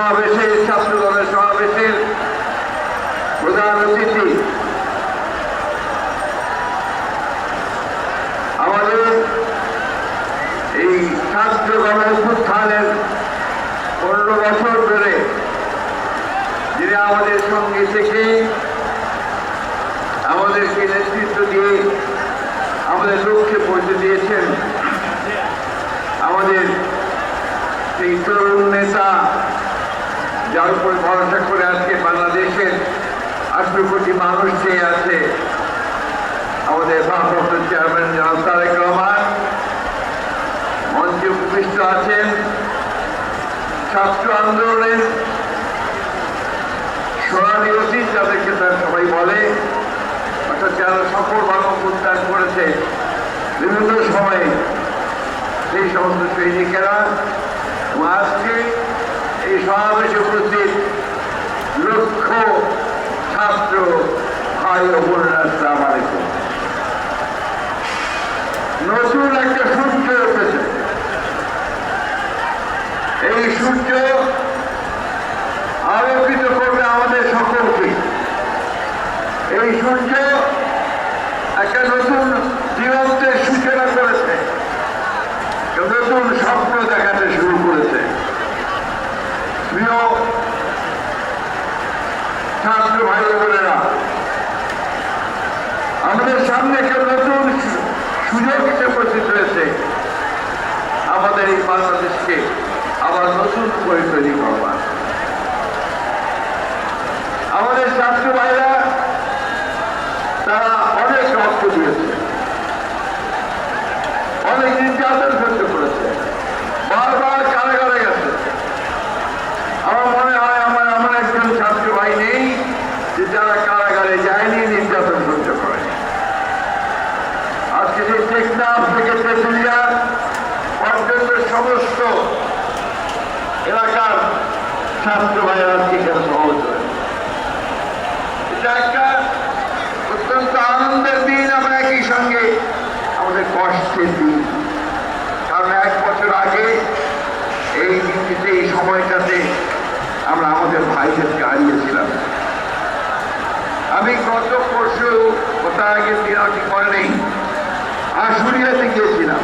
সমাবেশে ছাত্র দলের সমাবেশের প্রধান অতিথি। আমাদের এই ছাত্র গণ উত্থানের পনেরো বছর ধরে যিনি আমাদের সঙ্গে থেকে আমাদেরকে নেতৃত্ব দিয়ে আমাদের লক্ষ্যে পৌঁছে দিয়েছেন। আমাদের সেই তরুণ নেতা যার উপর ভরসা করে আজকে বাংলাদেশের আঠেরো কোটি মানুষ যে আছে আমাদের ভারপ্রাপ্ত চেয়ারম্যান জনাব তারেক রহমান। মঞ্চে উপবিষ্ট আছেন। ছাত্র আন্দোলনের সোনালী অতীত যাদেরকে তার সবাই বলে, অর্থাৎ যারা সফল মানব উদ্যান করেছে বিভিন্ন সময়ে, সেই সমস্ত সৈনিকেরা। আজকে এই সমাবেশে উপস্থিত লক্ষ ছাত্র ভাই ও বোনেরা, আসসালাম আলাইকুম। নতুন একটা সূর্য উঠেছে এই সূর্য আলোকিত করবে আমাদের সকলকে। এই সূর্য একটা নতুন দিগন্তের সূচনা করেছে। নতুন স্বপ্ন দেখাতে প্রিয় ছাত্র ভাই বোনেরা, আমাদের সামনে নতুন সুযোগ উপস্থিত হয়েছে। আমাদের এই বাংলাদেশকে আবার নতুন করে তৈরি করবার। আমাদের ছাত্র ভাইরা, তারা অনেক রক্ত দিয়েছে অনেক নির্যাতন সহ্য করেছে বারবার কারাগারে গেছে আমার মনে হয় আমার এমন একজন ছাত্র ভাই নেই যে যারা কারাগারে যায়নি, নির্যাতন সহ্য করে আজকে যে টেকনাফ থেকে তেতুলিয়া পর্যন্ত সমস্ত এলাকার ছাত্র ভাইয়েরা এখানে সহজ হয় এটা একটা অত্যন্ত আনন্দের দিন, আমরা একই সঙ্গে আমাদের কষ্টের দিন। কারণ এক বছর আগে এই দিনটিতে, এই সময়টাতে আমরা আমাদের ভাইদেরকে কোথা আগে দিনাটি করে নেই। আশুলিয়াতে গিয়েছিলাম।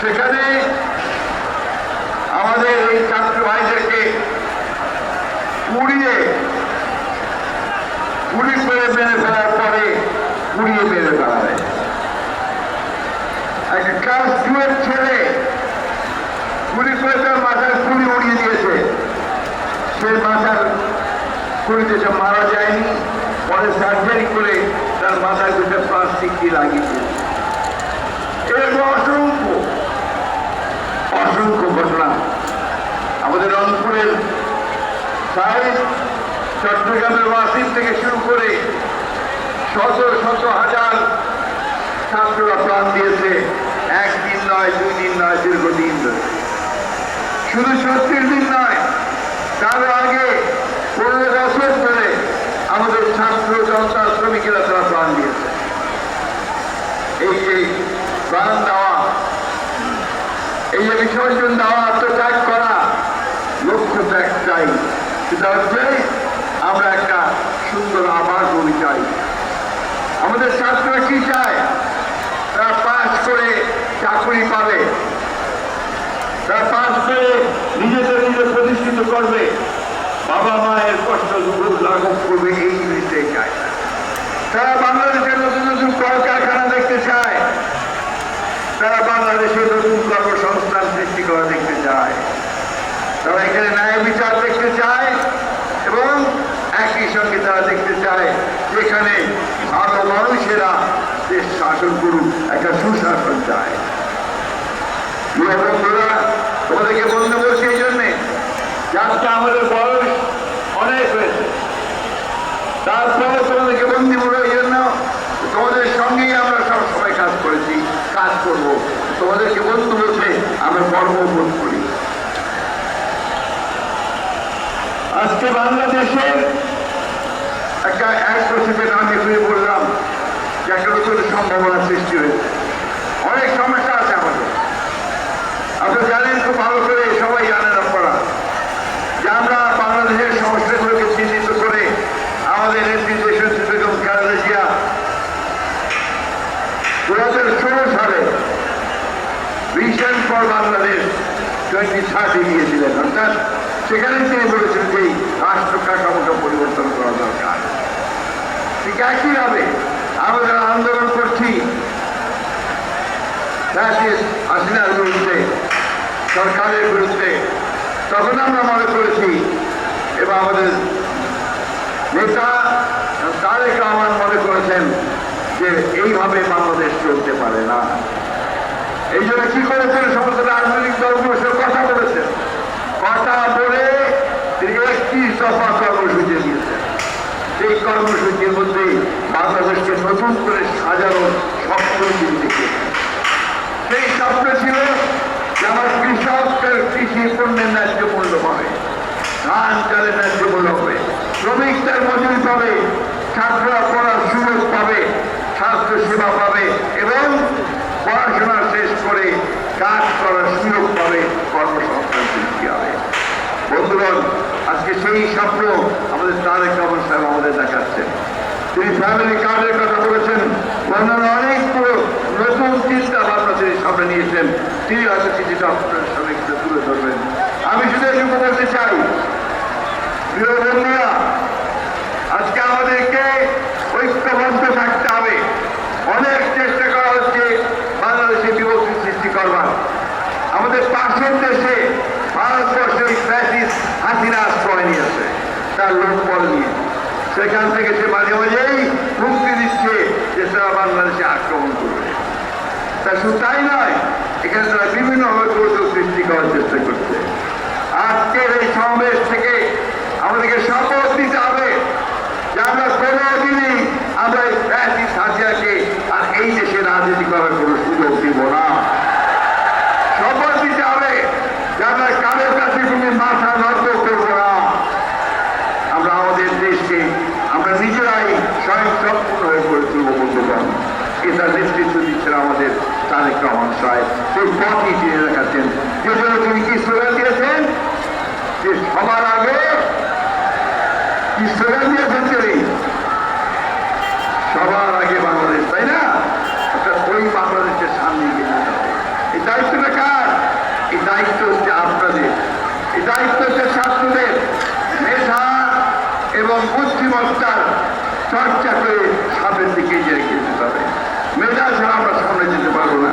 সেখানে আমাদের এই ছাত্র ভাইদেরকে পুড়িয়ে গুলি করে মেরে ফেলার পরে পুড়িয়ে মেরে ফেলা হয়। একটা ক্লাস টুয়ের ছেলে গুলি করে তার মাথার গুলি উড়িয়ে দিয়েছে। সে মাথার গুলিতে সে মারা যায়নি। পরে সার্জারি করে তার মাথায় দুটো প্লাস্টিক দিয়ে লাগিয়েছে এরকম অসংখ্য অসংখ্য ঘটনা। আমাদের রংপুরের সাহেব চট্টগ্রামের ওয়াসিম থেকে শুরু করে শত শত হাজার ছাত্ররা প্রাণ দিয়েছে। একদিন নয় দুই দিন নয়, দীর্ঘদিন ধরে। শুধু সত্যির দিন নয়, তার আগে পনেরো বছর ধরে আমাদের ছাত্র জনতা শ্রমিকেরা তারা প্রাণ দিয়েছে। এই যে প্রাণ দেওয়া, এই যে বিসর্জন দেওয়া, আত্মত্যাগ করা লক্ষ্যটা একটাই সেটা হচ্ছে আমরা একটা সুন্দর আবার ভূমি চাই। আমাদের ছাত্ররা কি চায়? তারা পাশ করে চাকরি পাবে। তারা পাশ করে নিজেদের নিজে প্রতিষ্ঠিত করবে। বাবা মায়ের কষ্ট দুঃখ লাঘব করবে এই জিনিসটাই চায় তারা বাংলাদেশের নতুন নতুন কলকারখানা দেখতে চায়। তারা বাংলাদেশের নতুন কর্মসংস্থান সৃষ্টি করা দেখতে চায়। তারা এখানে ন্যায় বিচার দেখতে চায় এবং একই সঙ্গে তারা দেখতে চায় যেখানে ভালো মানুষেরা দেশ শাসন করুক, একটা সুশাসন চায়। তোমাদেরকে বন্ধু বলছি এই জন্যে যে আজকে আমাদের আজকে বাংলাদেশের একটা এক এখানে বললাম যে একটা সম্ভাবনা সৃষ্টি হয়েছে অনেক সমস্যা আছে আমাদের আপনারা জানেন খুব ভালো করে সবাই জানেন আপনারা যে আমরা বাংলাদেশের সমস্যাগুলোকে চিহ্নিত করে আমাদের নেত্রী দেশনেত্রী বেগম খালেদা জিয়া দু হাজার ষোলো সালে ফর বাংলাদেশ টোয়েন্টি থার্টি দিয়েছিলেন অর্থাৎ সেখানে তিনি বলেছেন যে রাষ্ট্র কাঠামোটা পরিবর্তন করা দরকার। ঠিক একইভাবে আমরা যারা আন্দোলন করছি হাসিনার বিরুদ্ধে, সরকারের বিরুদ্ধে, তখন আমরা মনে করেছি এবং আমাদের নেতা তারেক রহমান মনে করেছেন যে এইভাবে বাংলাদেশ চলতে পারে না। এই জন্য কি করেছেন? সমস্ত রাজনৈতিক দলগুলোর সাথে কথা বলেছেন কথা বলে তিনি একত্রিশ দফা কর্মসূচি দিয়েছেন। সেই কর্মসূচির মধ্যে বাংলাদেশকে নতুন করে সাজানোর স্বপ্ন তিনি সেই স্বপ্ন ছিল যে আমার কৃষকের কৃষি পণ্যের ন্যায্য মূল্য পাবে। ধান চালের ন্যায্য মূল্য হবে শ্রমিক তার মজুরি পাবে। ছাত্ররা পড়ার সুযোগ পাবে। স্বাস্থ্য সেবা পাবে এবং পড়াশোনা শেষ করে কাজ করার সুযোগ পাবে কর্মসংস্থান সৃষ্টি হবে বন্ধুগণ, আজকে সেই স্বপ্ন আমাদের তারেক রহমান সাহেব আমাদের দেখাচ্ছেন। তিনি ফ্যামিলি কার্ডের কথা বলেছেন। অন্যান্য অনেকগুলো নতুন চিন্তা ভাবনা তিনি সামনে নিয়েছেন। তিনি হয়তো কিছুটা আপনাদের সামনে একটু তুলে ধরবেন। আমি শুধু এটুকু বলতে চাই। প্রিয় বন্ধুরা, আজকে আমাদেরকে ঐক্যবদ্ধ থাকতে হবে অনেক চেষ্টা করা হচ্ছে বাংলাদেশে বিভক্তি সৃষ্টি করবার আমাদের পাশের দেশে ভারতবর্ষের ফ্যাসিস হাসিনা আশ্রয় নিয়েছে, তার লোকবল নিয়ে। সেখান থেকে সে মাঝে মাঝেই মুক্তি দিচ্ছে যে তারা বাংলাদেশে আক্রমণ করবে। তা শুধু তাই নয়, এখানে তারা বিভিন্নভাবে কৌশল সৃষ্টি করার চেষ্টা করছে। আজকের এই সমাবেশ থেকে আমাদেরকে শপথ দিতে হবে যে আমরা কোনোদিনই আমরা এই ফ্যাসিস হাসিয়াকে আর এই দেশে রাজনীতি করার কোনো সুযোগ দিব না শপথ দিতে হবে যে আমরা কারোর কাছে কোনো মাথা নত করব না আমরা আমাদের দেশকে আমরা নিজেরাই স্বয়ং সম্পূর্ণ হয়ে করে তুলব বন্ধুগণ এটা নেতৃত্ব দিচ্ছেন আমাদের তারেক রহমান সাহেব সেই পথই দেখাচ্ছেন। যে তিনি কি স্লোগান দিয়েছেন? যে সবার আগে কি স্লোগান দিয়েছেন তিনি? সবার আগে বাংলাদেশ, তাই না? ওই বাংলাদেশের সামনে হবে। এই দায়িত্বটা কার? এই দায়িত্ব হচ্ছে আপনাদের। এই দায়িত্ব হচ্ছে ছাত্রদের। মেধা এবং বুদ্ধিমত্তার চর্চা করে সামনের দিকে এগিয়ে যেতে হবে। মেধা ছাড়া আমরা সামনে যেতে পারব না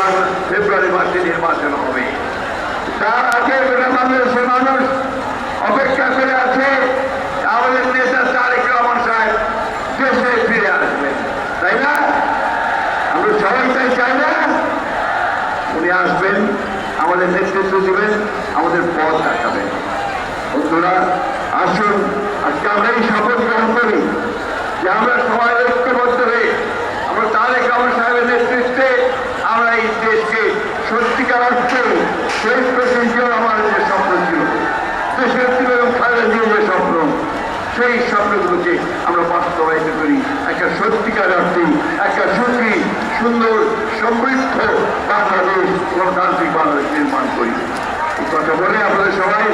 যে ফেব্রুয়ারি মাসে নির্বাচন হবে। তার আগে গোটা বাংলাদেশের মানুষ অপেক্ষা করে আছে আমাদের নেতা তারেক রহমান সাহেব দেশে ফিরে আসবেন তাই না? আমরা সবাই তাই চাই না? উনি আসবেন, আমাদের নেতৃত্ব দেবেন, আমাদের পথ দেখাবেন। বন্ধুরা, আসুন, আজকে আমরা এই শপথ গ্রহণ করি যে আমরা সবাই ঐক্যবদ্ধ হয়ে আমরা তারেক রহমান সাহেবের নেতৃত্বে আমরা এই দেশকে সত্যিকার অর্থে শেষ প্রেসিডেন্ট আমার যে স্বপ্ন ছিল দেশের এবং যে স্বপ্ন, সেই স্বপ্নগুলোকে আমরা বাস্তবায়িত করি। একটা সত্যিকার অর্থে, একটা সুখী, সুন্দর, সমৃদ্ধ বাংলাদেশ গণতান্ত্রিক বাংলাদেশ নির্মাণ করি। কথা বলে আপনাদের সবাই